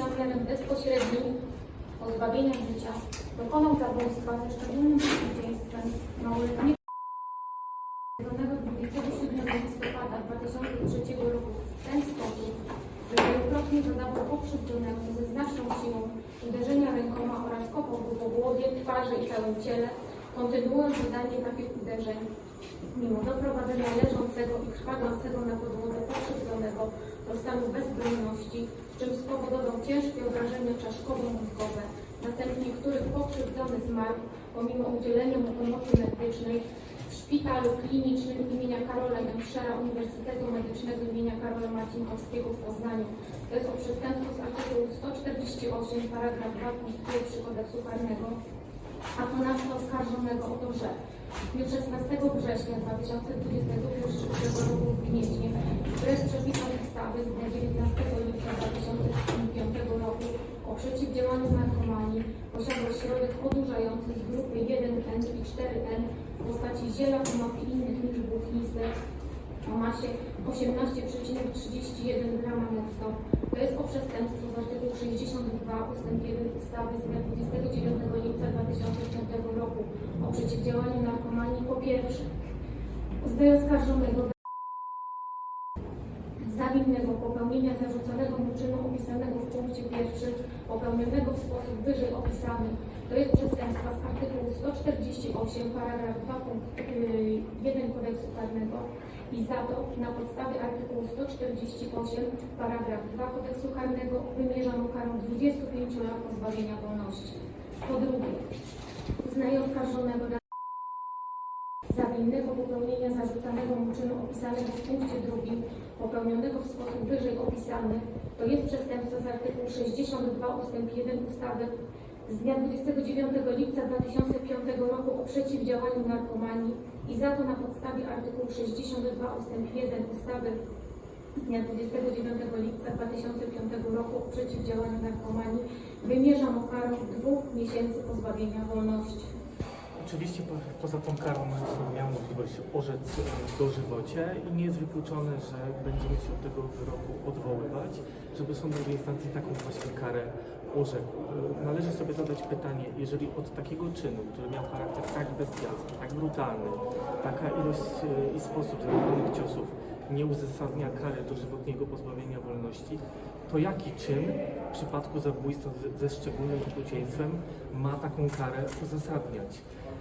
związanych bezpośrednim pozbawieniem życia dokonał zabójstwa ze szczególnym przeciwieństwem małoletniego 27 listopada 2003 roku w ten sposób, że wielokrotnie zadawał pokrzywdzonemu ze znaczną siłą uderzenia rękoma oraz kopą po głowie, twarzy i całym ciele, kontynuując zadanie takich uderzeń, mimo doprowadzenia leżącego i krwawiącego na podłodze pokrzywdzonego do stanu bezbronności czym spowodował ciężkie obrażenia czaszkowo-mózgowe, następnie których pokrzywdzony zmarł pomimo udzielenia mu pomocy medycznej w szpitalu klinicznym imienia Karola Jędrzera Uniwersytetu Medycznego imienia Karola Marcinkowskiego w Poznaniu. To jest o przestępstwo z artykułu 148 paragraf 2 punkt 1 kodeksu karnego a ponadto oskarżonego o to, że w dniu 16 września 2021 roku w Gnieźnie wbrew przepisom ustawy z dnia 19 lipca 2005 roku o przeciwdziałaniu narkomanii posiadał środek odurzający z grupy 1N i 4N w postaci ziela konopi innych niż włókniste o masie 18,31 g netto. To jest o przestępstwo z artykułu 62 ust. 1 ustawy z dnia 29 lipca 2005 roku o przeciwdziałaniu narkomanii po pierwsze. Uznaje oskarżonego za winnego popełnienia zarzuconego mu czynu opisanego w punkcie pierwszym popełnionego w sposób wyżej opisany, to jest przestępstwa z artykułu 148 paragraf 2 punkt y, 1 kodeksu karnego. I za to na podstawie artykułu 148 paragraf 2 kodeksu karnego wymierza mu karę 25 lat pozbawienia wolności. Po drugie, uznaje oskarżonego za winnego popełnienia zarzucanego mu czynu opisanego w punkcie drugim, popełnionego w sposób wyżej opisany, to jest przestępstwo z artykułu 62 ust. 1 ustawy z dnia 29 lipca 2005 roku o przeciwdziałaniu narkomanii i za to na podstawie artykułu 62 ust. 1 ustawy z dnia 29 lipca 2005 roku o przeciwdziałaniu narkomanii wymierza mu karę dwóch miesięcy pozbawienia wolności. Oczywiście po, poza tą karą miał możliwość orzec e, dożywocie i nie jest wykluczone, że będziemy się od tego wyroku odwoływać, żeby sąd drugiej instancji taką właśnie karę orzekł. E, Należy sobie zadać pytanie, jeżeli od takiego czynu, który miał charakter tak bestialski, tak brutalny, taka ilość e, i sposób zadawanych ciosów nie uzasadnia kary dożywotniego pozbawienia wolności, to jaki czyn w przypadku zabójstwa ze, ze szczególnym okrucieństwem ma taką karę uzasadniać?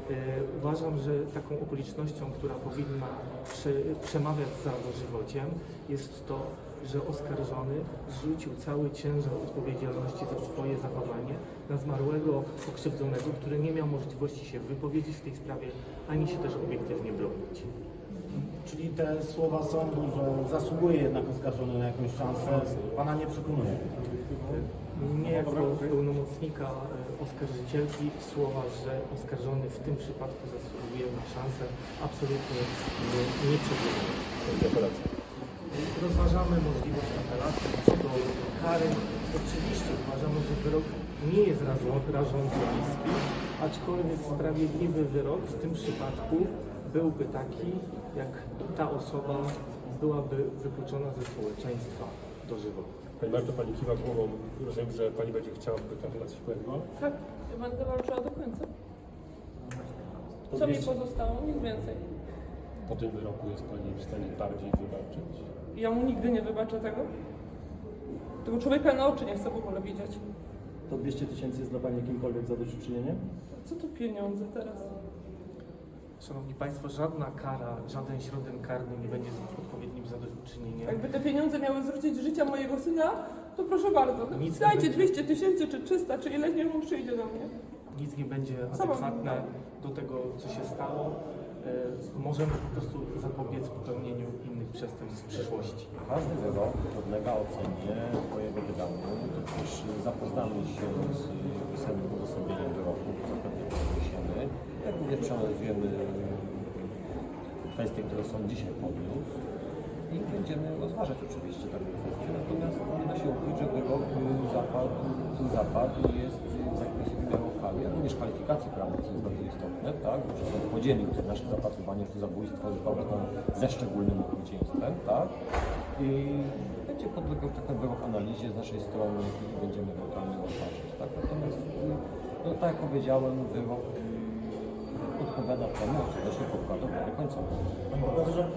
E, Uważam, że taką okolicznością, która powinna prze, przemawiać za dożywociem, jest to, że oskarżony zrzucił cały ciężar odpowiedzialności za swoje zachowanie na zmarłego pokrzywdzonego, który nie miał możliwości się wypowiedzieć w tej sprawie, ani się też obiektywnie bronić. Czyli te słowa sądu, że zasługuje jednak oskarżony na jakąś szansę, Pana nie przekonuje. Nie jako pełnomocnika e, oskarżycielki słowa, że oskarżony w tym przypadku zasługuje na szansę, absolutnie nie, przekonuję. Rozważamy możliwość apelacji co do kary. Oczywiście uważamy, że wyrok nie jest rażą- rażąco niski, aczkolwiek sprawiedliwy wyrok w tym przypadku byłby taki, jak ta osoba byłaby wykluczona ze społeczeństwa dożywotnie. Pani Marto, Pani kiwa głową. Rozumiem, że Pani będzie chciała pytać na coś powiedzmy. Tak, ja będę walczyła do końca. Co mi pozostało? Nic więcej. Po tym wyroku jest Pani w stanie bardziej wybaczyć. Ja mu nigdy nie wybaczę tego. Tego człowieka na oczy nie chcę w ogóle widzieć. To 200 tysięcy jest dla Pani jakimkolwiek zadośćuczynieniem? Co to pieniądze teraz? Szanowni Państwo, żadna kara, żaden środek karny nie będzie odpowiednim zadośćuczynieniem. Jakby te pieniądze miały zwrócić z życia mojego syna, to proszę bardzo. Nic nie Dajcie będzie. 200 tysięcy czy 300, czy ile niech on przyjdzie do mnie. Nic nie będzie adekwatne do tego, co się stało. E, Możemy po prostu zapobiec popełnieniu innych przestępstw w przyszłości. Każdy wyrok podlega ocenie Twojego wydania. Zapoznamy się z pisemnym uzasadnieniem wyroku, zapewne podniesiemy. Jak również przeanalizujemy kwestie, które są dzisiaj podniósł i będziemy rozważać oczywiście takie kwestie. Natomiast nie da się ukryć, że wyrok zapadł, zapadł jest w zakresie wymiaru kary, również kwalifikacji prawnych, co jest bardzo istotne, tak? Że podzielił te nasze zapatrywanie w to zabójstwo z ze szczególnym okrucieństwem, tak? I będzie podlegał taki wyrok analizie z naszej strony i będziemy ewentualnie rozważać, tak? Natomiast, y, no tak jak powiedziałem, wyrok y, odpowiada temu, co też się pokłada w końcowe. Panie profesorze,